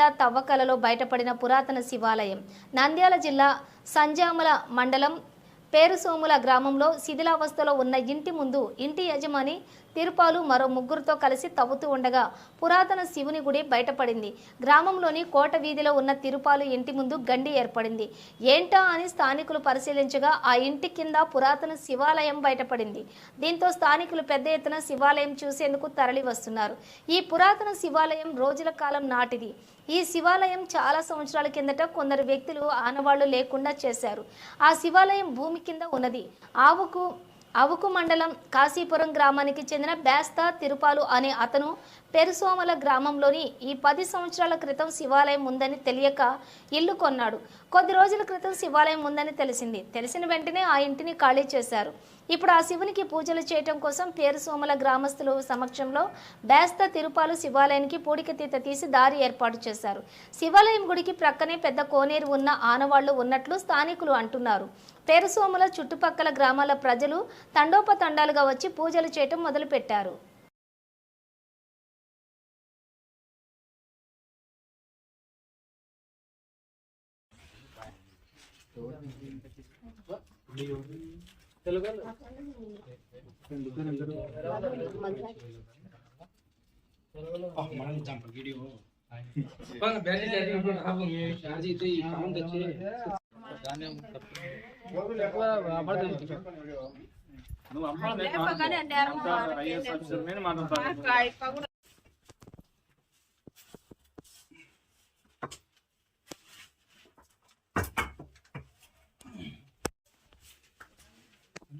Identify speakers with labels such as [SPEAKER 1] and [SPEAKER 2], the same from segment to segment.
[SPEAKER 1] జిల్లా తవ్వకలలో బయటపడిన పురాతన శివాలయం. నంద్యాల జిల్లా సంజామల మండలం పేరుసోముల గ్రామంలో శిథిలావస్థలో ఉన్న ఇంటి ముందు ఇంటి యజమాని తిరుపాలు మరో ముగ్గురుతో కలిసి తవ్వుతూ ఉండగా పురాతన శివుని గుడి బయటపడింది. గ్రామంలోని కోట వీధిలో ఉన్న తిరుపాలు ఇంటి ముందు గండి ఏర్పడింది. ఏంటా అని స్థానికులు పరిశీలించగా ఆ ఇంటి కింద పురాతన శివాలయం బయటపడింది. దీంతో స్థానికులు పెద్ద ఎత్తున శివాలయం చూసేందుకు తరలి వస్తున్నారు ఈ పురాతన శివాలయం రోజుల కాలం నాటిది. ఈ శివాలయం చాలా సంవత్సరాల కిందట కొందరు వ్యక్తులు ఆనవాళ్ళు లేకుండా చేశారు. ఆ శివాలయం భూమి కింద ఉన్నది. ఆవుకు అవుకు మండలం కాశీపురం గ్రామానికి చెందిన బేస్తా తిరుపాలు అనే అతను పెరుసోమల గ్రామంలోని ఈ పది సంవత్సరాల క్రితం శివాలయం ఉందని తెలియక ఇల్లు కొన్నాడు. కొద్ది రోజుల క్రితం శివాలయం ఉందని తెలిసింది. తెలిసిన వెంటనే ఆ ఇంటిని ఖాళీ చేశారు. ఇప్పుడు ఆ శివునికి పూజలు చేయటం కోసం పేరుసోమల గ్రామస్తుల సమక్షంలో బేస్త తిరుపాలు శివాలయానికి పూడికతీత తీసి దారి ఏర్పాటు చేశారు. శివాలయం గుడికి ప్రక్కనే పెద్ద కోనేరు ఉన్న ఆనవాళ్ళు ఉన్నట్లు స్థానికులు అంటున్నారు. పేరుసోముల చుట్టుపక్కల గ్రామాల ప్రజలు తండోపతండాలుగా వచ్చి పూజలు చేయటం మొదలుపెట్టారు.
[SPEAKER 2] దిగింది కదా వాళ్ళ కూడా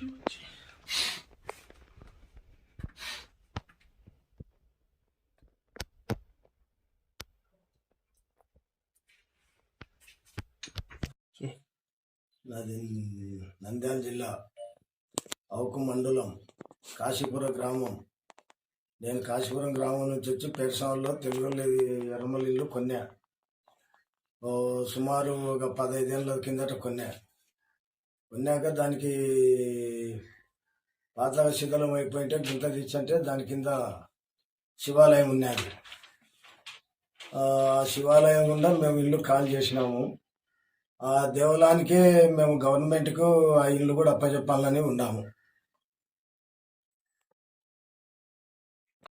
[SPEAKER 3] నాది నంద్యాల జిల్లా అవుకు మండలం కాశీపురం గ్రామం. నేను కాశీపురం గ్రామం నుంచి వచ్చి పెరసంలో తెలుగు ఎర్రమల్లి ఇల్లు కొన్నా. ఓ సుమారు ఒక పదహైదేళ్ళ కిందట కొన్నా. ఉన్నాక దానికి పాత శిథిలం అయిపోయింటే గింత తెచ్చంటే దాని కింద శివాలయం ఉన్నది. ఆ శివాలయం గుండా మేము ఇల్లు కాల్ చేసినాము. ఆ దేవాలయానికే మేము గవర్నమెంట్కు ఆ ఇల్లు కూడా అప్పచెప్పాలని ఉన్నాము.